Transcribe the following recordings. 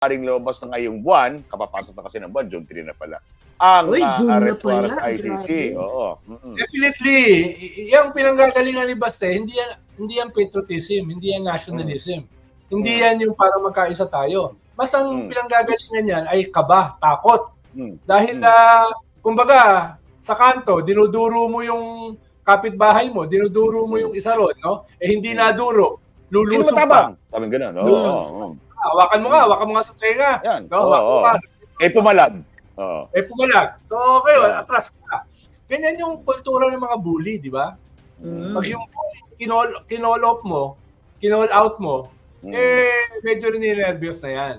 maaaring lumabas na ngayong buwan, kapapasok na kasi ng buwan, June 3 na pala, ang Uy, uh, June na arrest warrant ICC. grabe. Oo. Mm-mm. Definitely, yung pinanggagalingan ni Baste, hindi yan, hindi yan patriotism, hindi yan nationalism. Hindi Mm. yan yung para magkaisa tayo. Mas ang Mm. pinanggagalingan yan ay kaba, takot. Mm. Dahil, Mm. ah, kumbaga, sa kanto, dinuduro mo yung kapitbahay mo, dinuduro mo yung isa ron, no? Eh hindi Mm. naduro, Sino lulusog pa. matabang? Sabi ganun. Oo. Mm. oo, oo. Ah, Hawakan mo nga, hawakan mo nga sa tenga. Yan. No, mo oo. nga. Eh, pumalad. Oo. Eh, pumalag. So, kayo, Yeah. atras ka. Ganyan yung kultura ng mga bully, di ba? Mm. Pag yung kinol, kinol off mo, kinol out mo, Mm. eh, medyo rin nervyos na yan.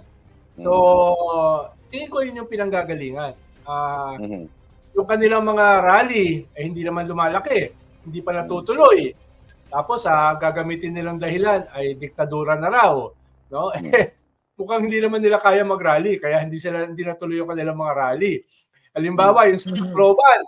So, Mm. tingin ko yun yung pinanggagalingan. Ah, Mhm. yung kanilang mga rally, eh, hindi naman lumalaki. Hindi pa natutuloy. Tapos, ah, gagamitin nilang dahilan ay diktadura na raw. No? Mukhang hindi naman nila kaya mag-rally, kaya hindi sila hindi natuloy yung kanilang mga rally. Halimbawa, yung sa. Tacloban,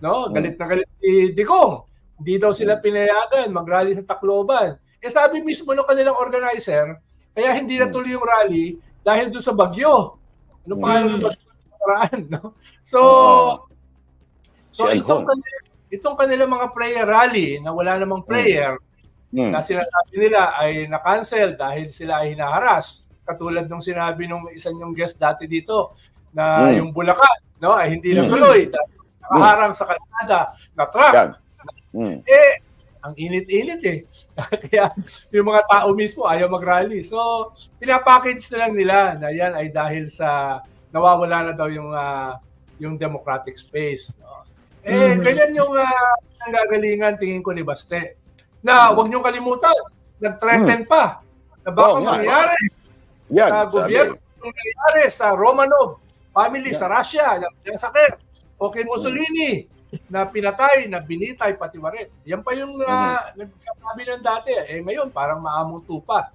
no? Galit na galit si Digong. Hindi daw sila pinayagan mag-rally sa Tacloban. Eh sabi mismo ng kanilang organizer, kaya hindi natuloy yung rally dahil doon sa bagyo. Ano pa ng bagyo sa nakaraan, no? So, so itong, Alcon. kanila, itong kanilang mga prayer rally na wala namang prayer, Mm. na sinasabi nila ay na-cancel dahil sila ay hinaharas. Katulad nung sinabi nung isa yung guest dati dito na Mm. yung Bulacan, no, ay hindi Mm. natuloy dahil nakaharang sa kalsada na truck. Mm. Eh, ang init-init eh. Kaya yung mga tao mismo ayaw mag-rally. So, pinapackage na lang nila na yan ay dahil sa nawawala na daw yung ah, yung democratic space. No? Eh, Mhm. ganyan yung uh, gagalingan tingin ko ni Baste. Na huwag niyong kalimutan, nag-threaten pa na baka nga. mangyari Yan. sa gobyerno yung nangyari sa Romanov family Yeah. sa Russia, yung sakit, o kay Mussolini na pinatay, na binitay, pati warit. Yan pa yung uh, nagsasabi ng dati. Eh ngayon, parang maamong tupa.